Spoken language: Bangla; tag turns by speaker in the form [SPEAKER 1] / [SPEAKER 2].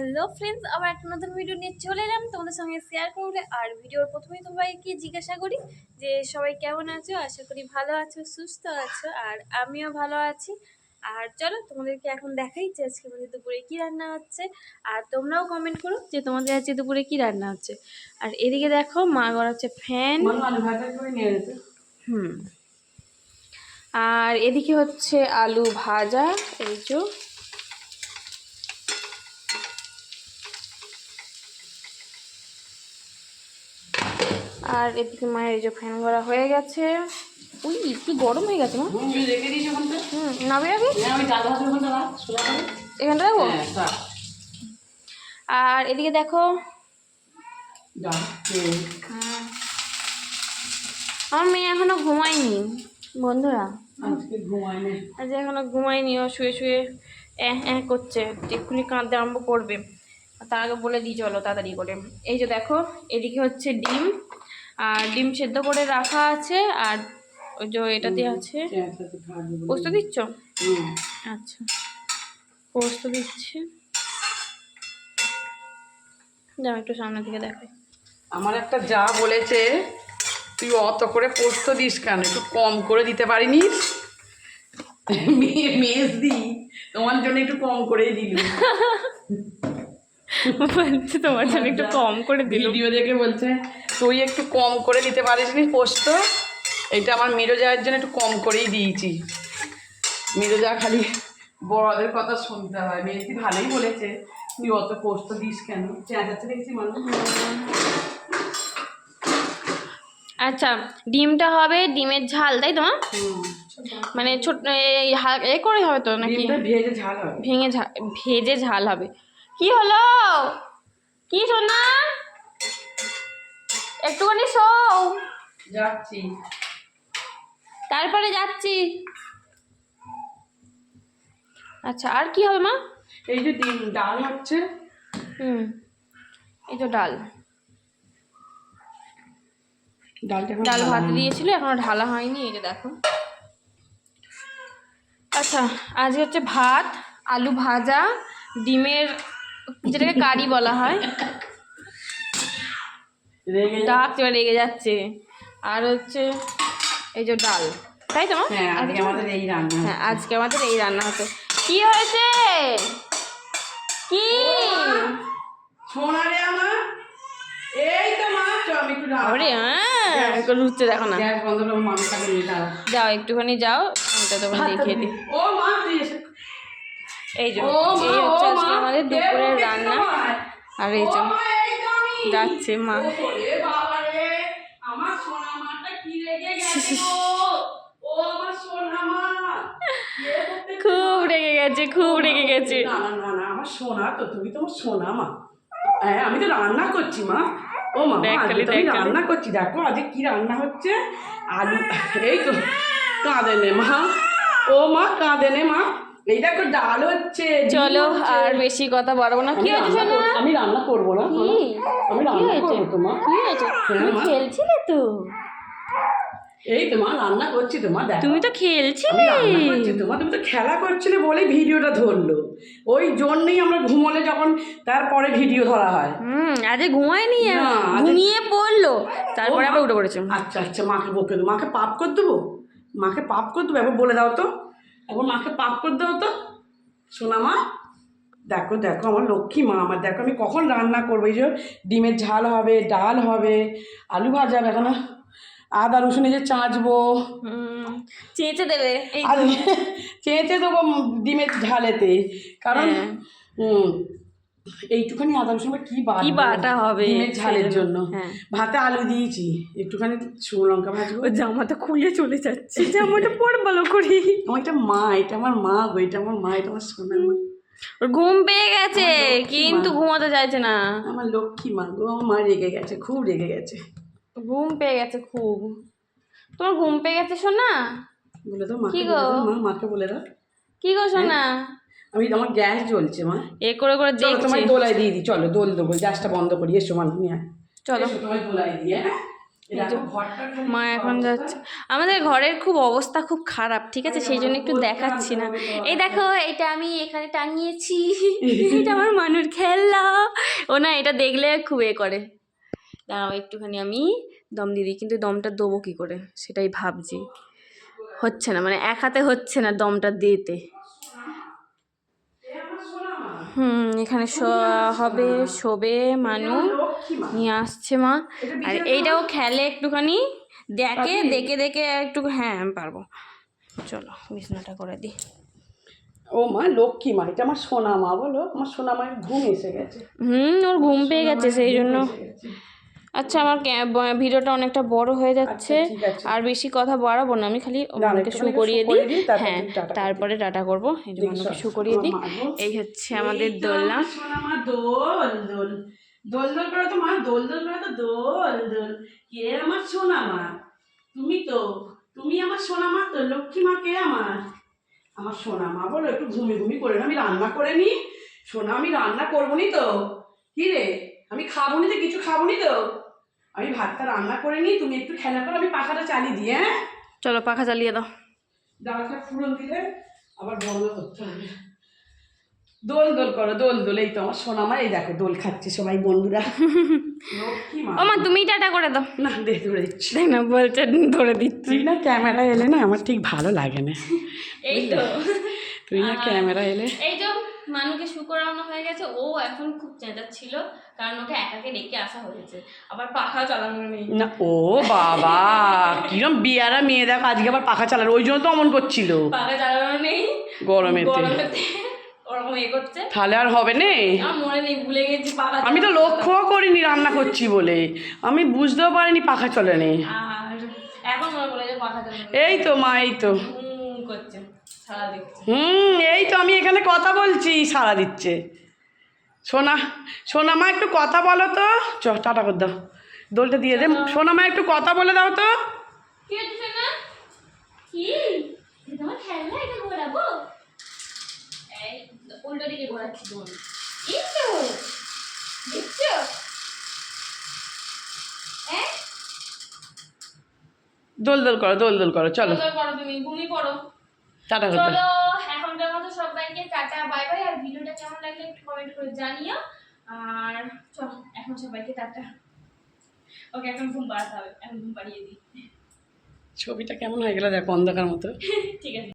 [SPEAKER 1] হ্যালো ফ্রেন্ডস আবার একটা নতুন ভিডিও নিয়ে চলে এলাম। তোমাদের সঙ্গে শেয়ার করলে আর ভিডিওর প্রথমেই তোমাকে জিজ্ঞাসা করি যে সবাই কেমন আছো? আশা করি ভালো আছো সুস্থ আছো আর আমিও ভালো আছি। আর চলো তোমাদেরকে এখন দেখাই যে আজকে আমাদের দুপুরে কী রান্না হচ্ছে। আর তোমরাও কমেন্ট করো যে তোমাদের আজকে দুপুরে কী রান্না হচ্ছে। আর এদিকে দেখো মা গড়াচ্ছে ফ্যান হুম। আর এদিকে হচ্ছে আলু ভাজা এই যে। আর এদিকে মায়ের এই যে ফ্যান করা হয়ে গেছে। উই কি গরম হয়ে গেছে মা। হুম নাবে আগে এখানটা দেখো আর এদিকে দেখো। আমার মেয়ে এখনও ঘুমায়নি বন্ধুরা। আজ এখনও ঘুমায়নি ও শুয়ে শুয়ে এহ এহ করছে এক্ষুনি কাঁদতে আরম্ভ করবে। তার আগে বলে দিই চলো তাড়াতাড়ি করে। এই যে দেখো এদিকে হচ্ছে ডিম। আর ডিম সেদ্ধ করে রাখা আছে আর ওই যে এটাতে আছে। পোস্ত দিচ্ছ? আচ্ছা। পোস্ত দিচ্ছে। যাও একটু সামনের দিকে দেখাই।
[SPEAKER 2] আমার একটা যা বলেছে তুই অত করে পোস্ত দিস কেন? একটু কম করে দিতে পারিনিস মেয়ে মেজ দি তোমার জন্য একটু কম করেই দিল।
[SPEAKER 1] বলছে তোমার জন্য একটু কম করে দিল।
[SPEAKER 2] ভিডিও দেখে বলছে তুই একটু কম করে দিতে পারিস নি পোস্ত এটা আমার মিরোজার জন্য একটু কম করেই দিয়েছি। মিরোজা খালি বড়দের কথা শুনতে হয়। মেয়েটি ভালোই বলেছে তুই অত পোস্ত দিস কেন? চেঁচাচ্ছে দেখছি মানুষ।
[SPEAKER 1] আচ্ছা ডিমটা হবে ডিমের ঝাল তাই তো মা?
[SPEAKER 2] হুম।
[SPEAKER 1] মানে ছোট এ করে হবে তো নাকি?
[SPEAKER 2] ভেজে ঝাল হবে।
[SPEAKER 1] ভেঙে ঝাল ভেজে ঝাল হবে। কি হলো? কি সোনা? একটুখানি শোও।
[SPEAKER 2] যাচ্ছি।
[SPEAKER 1] তারপরে যাচ্ছি। আচ্ছা আর কি হবে মা?
[SPEAKER 2] এই যে ডিম ডাল হচ্ছে।
[SPEAKER 1] হুম এই তো ডাল।
[SPEAKER 2] ডালটা
[SPEAKER 1] ডাল ভাত দিয়েছিল এখনও ঢালা হয়নি এটা দেখো। আচ্ছা আজ হচ্ছে ভাত আলু ভাজা ডিমের যেটাকে কারি বলা হয়। ডাক এবার রেগে যাচ্ছে। আর হচ্ছে এই যে ডাল। তাই তো?
[SPEAKER 2] হ্যাঁ আজকে আমাদের এই রান্না
[SPEAKER 1] হ্যাঁ আজকে আমাদের এই রান্না হচ্ছে। কি হয়েছে? কি?
[SPEAKER 2] সোনা আমার এই তো মা আমি একটু
[SPEAKER 1] আরে হ্যাঁ একটু দেখো না। যাও। একটুখানি যাও আমি তো তখন দেখিয়ে দিই। এই যে এই হচ্ছে আজকে আমাদের দুপুরের রান্না। আর এই যে। যাচ্ছে মা। খুব রেগে গেছে খুব রেগে গেছে।
[SPEAKER 2] না না না না আমার সোনা তো তুমি তো আমার সোনা মা। হ্যাঁ আমি তো রান্না করছি মা। ও মা আমি রান্না করছি দেখো আজকে কি রান্না হচ্ছে? আলু এই তো কাঁদে নে মা। ও মা কাঁদে নে মা। এই দেখো ডাল হচ্ছে
[SPEAKER 1] চলো আর বেশি কথা বাড়াবো না। কি হয়েছে
[SPEAKER 2] রান্না আমি রান্না করব না
[SPEAKER 1] কি?
[SPEAKER 2] আমি রান্না করব তো
[SPEAKER 1] কি হয়েছে? তুমি খেলছিলে তো?
[SPEAKER 2] এই তো মা রান্না করছি তো মা দেখো।
[SPEAKER 1] তুমি তো খেলছিলে।
[SPEAKER 2] তোমার তুমি তো খেলা করছিলে বলেই ভিডিওটা ধরলো। ওই জন্যই আমরা ঘুমোলে যখন তারপরে ভিডিও ধরা হয়।
[SPEAKER 1] হুম আজকে ঘুমায়নি। ঘুমিয়ে পড়ল। তারপরে আবার উঠে পড়েছে।
[SPEAKER 2] আচ্ছা আচ্ছা মাকে বকে দেবো মাকে পাপ করে দেবো? মাকে পাপ করে দেবো? একবার বলে দাও তো। একবার মাকে পাপ করে দেবো তো। সোনা মা দেখো দেখো আমার লক্ষ্মী মা আমার। দেখো আমি কখন রান্না করব? এই যে ডিমের ঝাল হবে ডাল হবে আলু ভাজা এখন আদা রসুন এই যে চাঁচবো।
[SPEAKER 1] চেঁচে দেবে।
[SPEAKER 2] চেঁচে দেবো ডিমের ঝালেতে। কারণ
[SPEAKER 1] হ্যাঁ।
[SPEAKER 2] হুম এইটুখানি আদা রসুন কি?
[SPEAKER 1] কি বাটা হবে?
[SPEAKER 2] ঝালের জন্য।
[SPEAKER 1] হ্যাঁ।
[SPEAKER 2] ভাতে আলু দিয়েছি একটুখানি শুকনো লঙ্কা ভাজবো।
[SPEAKER 1] ও জামাটা খুলে চলে যাচ্ছে। জামাটা পর ভালো করি।
[SPEAKER 2] আমার এটা মা এটা আমার মা গো এটা আমার মা এটা আমার সোনার মা।
[SPEAKER 1] ওর ঘুম পেয়ে গেছে কিন্তু ঘুমাতে চাইছে না।
[SPEAKER 2] আমার লক্ষ্মী মা গো আমার মা রেগে গেছে খুব রেগে গেছে।
[SPEAKER 1] ঘুম পেয়ে গেছে খুব। তোমার ঘুম পেয়ে গেছে শোনা
[SPEAKER 2] বলে তো মা
[SPEAKER 1] কি গো?
[SPEAKER 2] মা মাকে বলে দাও।
[SPEAKER 1] কি গো শোনা
[SPEAKER 2] আমি আমার গ্যাস জ্বলছে মা।
[SPEAKER 1] এ করে করে দেখছি
[SPEAKER 2] তোমায় দোলাই দিয়ে দিই চলো দোল দেবো গ্যাসটা বন্ধ করি এসো মা তুমি।
[SPEAKER 1] চলো।
[SPEAKER 2] তোমায় দোলাই দিয়ে হ্যাঁ?
[SPEAKER 1] মা এখন যাচ্ছে। আমাদের ঘরের খুব অবস্থা খুব খারাপ ঠিক আছে? সেই জন্য একটু দেখাচ্ছি না। এই দেখো এটা আমি এখানে টাঙিয়েছি। এটা আমার মানুষ খেলনা। ও না এটা দেখলে খুব এ করে। দাঁড়াও একটুখানি আমি দম দিয়ে দিই কিন্তু দমটা দেবো কী করে? সেটাই ভাবছি। হচ্ছে না মানে এক হাতে হচ্ছে না দমটা দিতে। হুম এখানে হবে শোবে মানু। নিয়ে আসছে মা। আর এইটাও খেলে একটুখানি দেখে দেখে দেখে একটু হ্যাঁ আমি পারব। চলো বিছনাটা করে দিই
[SPEAKER 2] ও মা লক্ষ্মী মা এটা আমার সোনা মা বলো। আমার সোনা মায়ের ঘুম এসে গেছে।
[SPEAKER 1] হুম ওর ঘুম পেয়ে গেছে সেই জন্য। আচ্ছা আমার ভিডিওটা অনেকটা বড় হয়ে যাচ্ছে।
[SPEAKER 2] আচ্ছা, আছে।
[SPEAKER 1] আর বেশি কথা বাড়াবো না আমি খালি ওকে শু করিয়ে দিই। হ্যাঁ তারপরে টাটা করব। এই যে শু করিয়ে দিই। এই হচ্ছে আমাদের দোলনা।
[SPEAKER 2] দোল দোল দোল। দোল করে তো মা দোল দোল করে তো দোল দোল। কে আমার সোনা মা? তুমি তো তুমি আমার সোনা মা তো লক্ষ্মী মা কে আমার? আমার সোনা মা বলো একটু ঘুমি ঘুমি করে না আমি রান্না করে নি। সোনা আমি রান্না করব নি তো। কি রে? আমি খাব নি তো কিছু খাব নি তো? আমি ভাতটা রান্না করে নি তুমি একটু খেলা করো আমি পাখাটা চালিয়ে দিই হ্যাঁ?
[SPEAKER 1] চলো পাখা চালিয়ে দাও।
[SPEAKER 2] ডালটা ফুরন দিলে আবার বন্ধ করতে হবে। দোল দোল করো দোল দোল এই তো আমার সোনা মা এই দেখো দোল খাচ্ছে সবাই বন্ধুরা। লক্ষ্মী
[SPEAKER 1] ও মা তুমি টাটা করে দাও।
[SPEAKER 2] না দেখ ধরে দিচ্ছি।
[SPEAKER 1] তাই না বলছে ধরে দিচ্ছি।
[SPEAKER 2] তুই না ক্যামেরা এলে না আমার ঠিক ভালো লাগে না।
[SPEAKER 1] এই তো।
[SPEAKER 2] তুই না ক্যামেরা এলে।
[SPEAKER 1] এই তো মানুকে শু করানো হয়ে গেছে ও এখন খুব চেঁচাচ্ছিল কারণ ওকে একাকে ডেকে আসা হয়েছে। আবার পাখা চালানো নেই।
[SPEAKER 2] না ও বাবা কিরম বিয়ারা মেয়ে দেখো আজকে আবার পাখা চালালো ওই জন্য তো অমন করছিল।
[SPEAKER 1] পাখা চালানো নেই।
[SPEAKER 2] গরমেতে।
[SPEAKER 1] গরমেতে ওরকম এ করছে।
[SPEAKER 2] তাহলে আর হবে নে।
[SPEAKER 1] মনে নেই ভুলে গেছি পাখা
[SPEAKER 2] আমি তো
[SPEAKER 1] চালানো।
[SPEAKER 2] লক্ষ্যও করিনি রান্না করছি বলে। আমি বুঝতেও পারিনি পাখা চলে নেই
[SPEAKER 1] আর এখন মনে পড়ে যে পাখা চালানো
[SPEAKER 2] এই তো মা এই তো।
[SPEAKER 1] হুম করছে
[SPEAKER 2] হুম এই তো এখানে কথা বলছি সারা দিচ্ছে। সোনা সোনা মা একটু কথা বলো তো। চ টাটা করে দাও। দোলটা দিয়ে দে। সোনা। মা একটু কথা বলে দাও তো।
[SPEAKER 1] এই
[SPEAKER 2] দোল। দোল করো দোল দোল করো চলো। টাটা করে দাও
[SPEAKER 1] চলো এখনকার মতো সবাইকে টাটা বাই বাই। আর ভিডিওটা কেমন লাগলে একটু কমেন্ট করে জানিও। আর চলো এখন সবাইকে টাটা। ওকে এখন ঘুম পাড়াতে হবে এখন ঘুম পাড়িয়ে দিই।
[SPEAKER 2] ছবিটা কেমন হয়ে গেল দেখো অন্ধকার মতো।
[SPEAKER 1] ঠিক আছে।